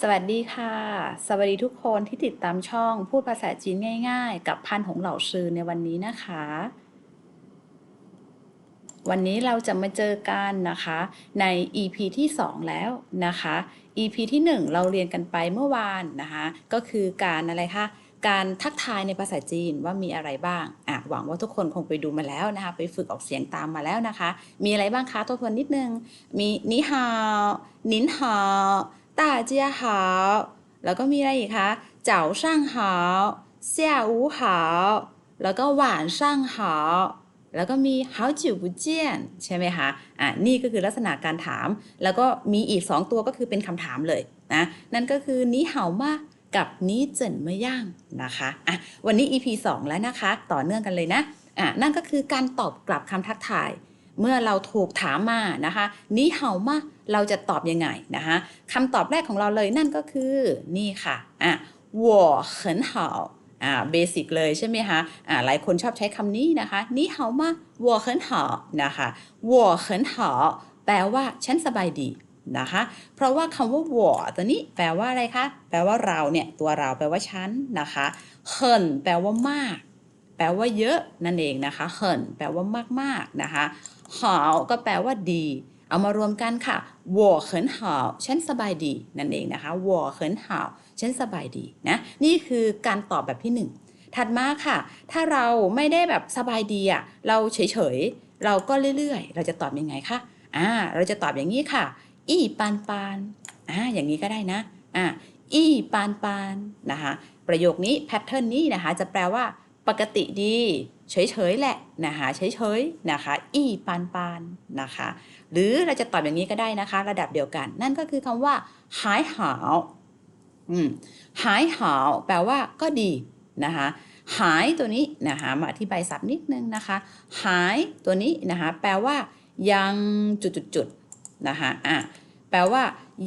สวัสดีค่ะ สวัสดีทุกคนที่ติดตามช่องพูดภาษาจีนง่ายๆ กับพันหงเหล่าซือในวันนี้นะคะ วันนี้เราจะมาเจอกันนะคะ ใน EP ที่ 2 แล้วนะคะ EP ที่ 1 เราเรียนกันไปเมื่อวานนะคะ ก็คือการอะไรคะการทักทายในภาษาจีนว่ามีอะไรบ้างอะหวังว่าทุกคนคงไปดูมาแล้วนะคะ ไปฝึกออกเสียงตามมาแล้วนะคะ มีอะไรบ้างคะตัวทวนนิดนึง มีนิฮาวนินฮาว 大家好แล้วก็มีอะไรอีกคะ早上好下午好แล้วก็晚上好แล้วก็มี好久不见ใช่ไหมคะ อ่ะนี่ก็คือลักษณะการถาม แล้วก็มีอีก 2 ตัวก็คือเป็นคำถามเลยนะ นั่นก็คือนี้เห่ามากับนี้เจินเมื่อย่างนะคะ อ่ะ วันนี้ EP 2 แล้วนะคะ ต่อเนื่องกันเลยนะ อ่ะ นั่นก็คือการตอบกลับคำทักทาย เมื่อเราถูกถามมานะคะ นี้เห่ามาเราจะตอบยังไงนะคะคำตอบแรกของเราเลยนั่นก็คือ นี่ค่ะ อ่ะ我很好อ่าเบสิกเลยใช่ไหมคะอ่าหลายคนชอบใช้คำนี้นะคะนี่好吗我很好นะคะ我很好แปลว่าฉันสบายดีนะคะ เพราะว่าคำว่า我ตัวนี้แปลว่าอะไรคะ แปลว่าเราเนี่ย ตัวเราแปลว่าฉันนะคะ很แปลว่ามาก แปลว่าเยอะนั่นเองนะคะ很แปลว่ามากๆนะคะ หาก็แปลว่าดี เอามารวมกันค่ะวัวเขินหาฉันสบายดีนั่นเองนะคะวัวเขินหาฉันสบายดีนะนี่คือการตอบแบบที่หนึ่งถัดมาค่ะ ถ้าเราไม่ได้แบบสบายดีอะเราเฉยๆเราก็เรื่อยๆ เราจะตอบยังไงคะอ่าเราจะตอบอย่างนี้ค่ะ อีปานปานอ่าอย่างนี้ก็ได้นะอ่าอีปานปานนะคะประโยคนี้แพทเทิร์นนี้นะคะจะแปลว่าปกติดี เฉยๆแหละนะคะเฉยๆนะคะ อีปานปานนะคะ หรือเราจะตอบอย่างนี้ก็ได้นะคะ ระดับเดียวกัน นั่นก็คือคำว่าหายหาวอืมหายหาวแปลว่าก็ดีนะคะหายตัวนี้นะคะมาอธิบายศัพท์นิดนึงนะคะหายตัวนี้นะคะแปลว่ายังจุดๆนะคะอะแปลว่า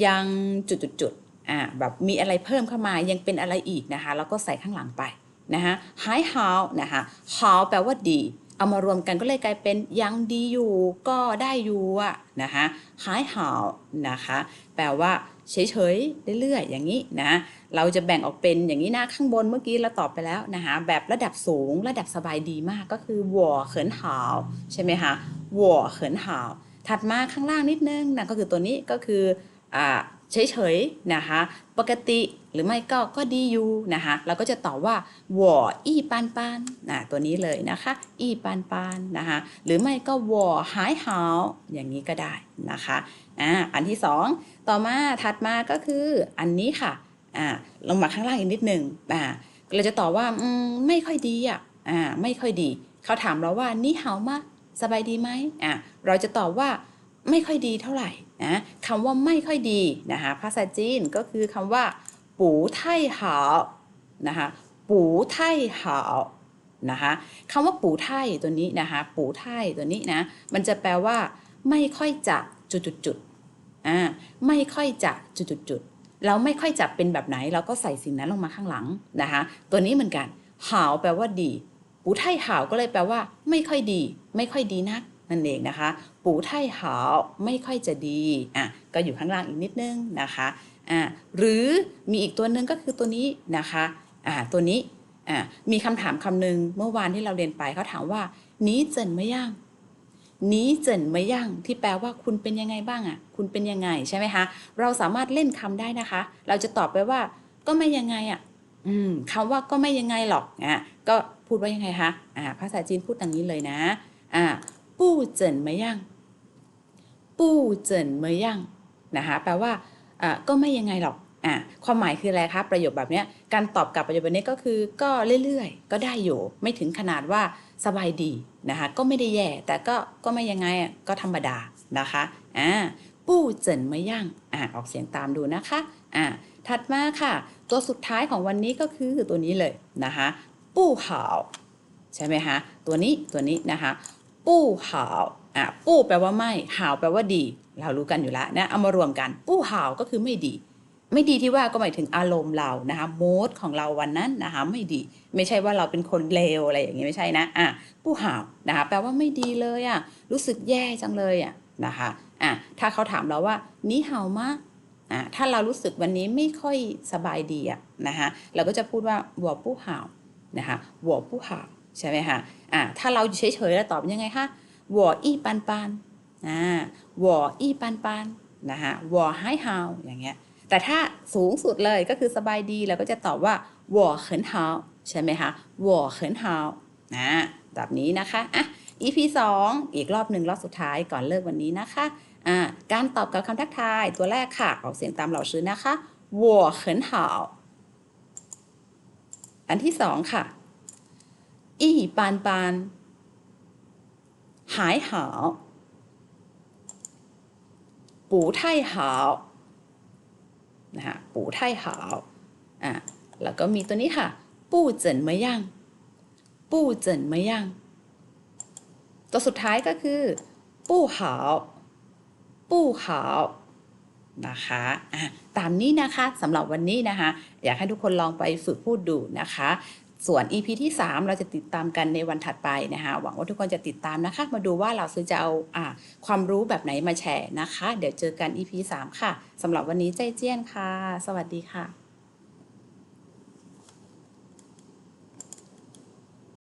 ยังจุดๆๆอะแบบมีอะไรเพิ่มเข้ามายังเป็นอะไรอีกนะคะแล้วก็ใส่ข้างหลังไป นะคะหายหาวนะคะหาวแปลว่าดี เอามารวมกันก็เลยกลายเป็นยังดีอยู่ก็ได้อยู่นะคะหายหาวนะคะแปลว่าเฉยๆเรื่อยๆอย่างนี้นะเราจะแบ่งออกเป็นอย่างนี้นะข้างบนเมื่อกี้เราตอบไปแล้วนะคะแบบระดับสูงระดับสบายดีมากก็คือวัวเขินหาวใช่ไหมคะวัวเขินหาวถัดมาข้างล่างนิดนึงนะก็คือตัวนี้ก็คืออ่า เฉยๆนะคะปกติหรือไม่ก็ก็ดีอยู่นะคะเราก็จะตอบว่าวออีปานปานนะตัวนี้เลยนะคะ อีปานปานนะคะหรือไม่ก็วอหายหาวอย่างนี้ก็ได้นะคะอ่าอันที่สองต่อมาถัดมาก็คืออันนี้ค่ะอ่าลงมาข้างล่างอีกนิดหนึ่งอ่าเราจะตอบว่าอืมไม่ค่อยดีอะอ่าไม่ค่อยดี เขาถามเราว่านี่หาวมะสบายดีไหมอ่าเราจะตอบว่า ไม่ค่อยดีเท่าไหร่นะคำว่าไม่ค่อยดีนะคะภาษาจีนก็คือคำว่า ปูไท่หานะคะปูไท่หานะคะคำว่าปูไท่ตัวนี้นะคะปูไท่ตัวนี้นะมันจะแปลว่า ไม่ค่อยจะจุดๆๆอ่าไม่ค่อยจะจุดๆๆเราไม่ค่อยจับเป็นแบบไหน เราก็ใส่สิ่งนั้นลงมาข้างหลังนะคะตัวนี้เหมือนกันหาวแปลว่าดีปูไท่หาวก็เลยแปลว่า ไม่ค่อยดี ไม่ค่อยดีนัก นั่นเองนะคะปูไทหาวไม่ค่อยจะดีอะก็อยู่ข้างล่างอีกนิดนึงนะคะอ่าหรือมีอีกตัวหนึ่งก็คือตัวนี้นะคะอ่าตัวนี้อ่ามีคำถามคำหนึ่งเมื่อวานที่เราเรียนไปเขาถามว่านี้เจินไม่ย่างนี้เจินไม่ย่างที่แปลว่าคุณเป็นยังไงบ้างอะคุณเป็นยังไงใช่ไหมคะเราสามารถเล่นคำได้นะคะ เราจะตอบไปว่าก็ไม่ยังไงอะอืมคำว่าก็ไม่ยังไงหรอกอะก็พูดว่ายังไงคะอ่าภาษาจีนพูดอย่างนี้เลยนะอ่า เจินไม่ย่างปู้เจินไม่ย่างนะคะแปลว่าก็ไม่ยังไงหรอกอ่าความหมายคืออะไรคะประโยคแบบเนี้ยการตอบกลับประโยคแบบนี้ก็คือก็เรื่อยๆ ก็ได้อยู่ไม่ถึงขนาดว่าสบายดีนะคะก็ไม่ได้แย่แต่ก็ก็ไม่ยังไงอะก็ธรรมดานะคะอ่าปู้เจินไม่ย่างอ่าออกเสียงตามดูนะคะอ่าถัดมาค่ะ ตัวสุดท้ายของวันนี้ก็คือตัวนี้เลยนะคะปู้หาวใช่ไหมคะตัวนี้ตัวนี้นะคะ ปู้หาวอะปู้แปลว่าไม่หาวแปลว่าดี เรารู้กันอยู่แล้วนะเอามารวมกันปู้หาวก็คือไม่ดี ไม่ดีที่ว่าก็หมายถึงอารมณ์เรานะคะโมดของเราวันนั้นนะคะไม่ดี ไม่ใช่ว่าเราเป็นคนเลวอะไรอย่างงี้ไม่ใช่นะอะปู้หาวนะคะแปลว่าไม่ดีเลยอะรู้สึกแย่จังเลยอะนะคะอะถ้าเขาถามเราว่านี้เห่ามะอะถ้าเรารู้สึกวันนี้ไม่ค่อยสบายดีอะนะคะเราก็จะพูดว่าหัวปู้หาวนะคะหัวปู้หาว ใช่ไหมคะอ่าถ้าเราเฉยๆแล้วตอบยังไงคะวออีปันปันอ่าวออีปันปันนะคะวอไฮฮาวอย่างเงี้ยแต่ถ้าสูงสุดเลยก็คือสบายดีเราก็จะตอบว่าวอเขินเฮาใช่ไหมคะวอเขินเฮานะแบบนี้นะคะอะ EP 2 อีกรอบหนึ่งรอบสุดท้ายก่อนเลิกวันนี้นะคะอ่าการตอบกับคำทักทายตัวแรกค่ะออกเสียงตามเหล่าซื้อนะคะวอเขินเฮาอันที่สองค่ะ 一般般还好不太好นะคะ不太好ไอะแล้วก็มีตัวนี้ค่ะ ปู่เจินม่าง样ตัวสุดท้ายก็คือ ปู่好าม่หนะคะอะตามนี้นะคะสำหรับวันนี้นะคะ อยากให้ทุกคนลองไปฝึกพูดดูนะคะ ส่วน EP ที่ 3 เราจะติดตามกันในวันถัดไปนะคะหวังว่าทุกคนจะติดตามนะคะ มาดูว่าเราซื้อจะเอาอ่าความรู้แบบไหนมาแชร์นะคะ เดี๋ยวเจอกัน EP 3 ค่ะสำหรับวันนี้ใจเจี้ยนค่ะ สวัสดีค่ะ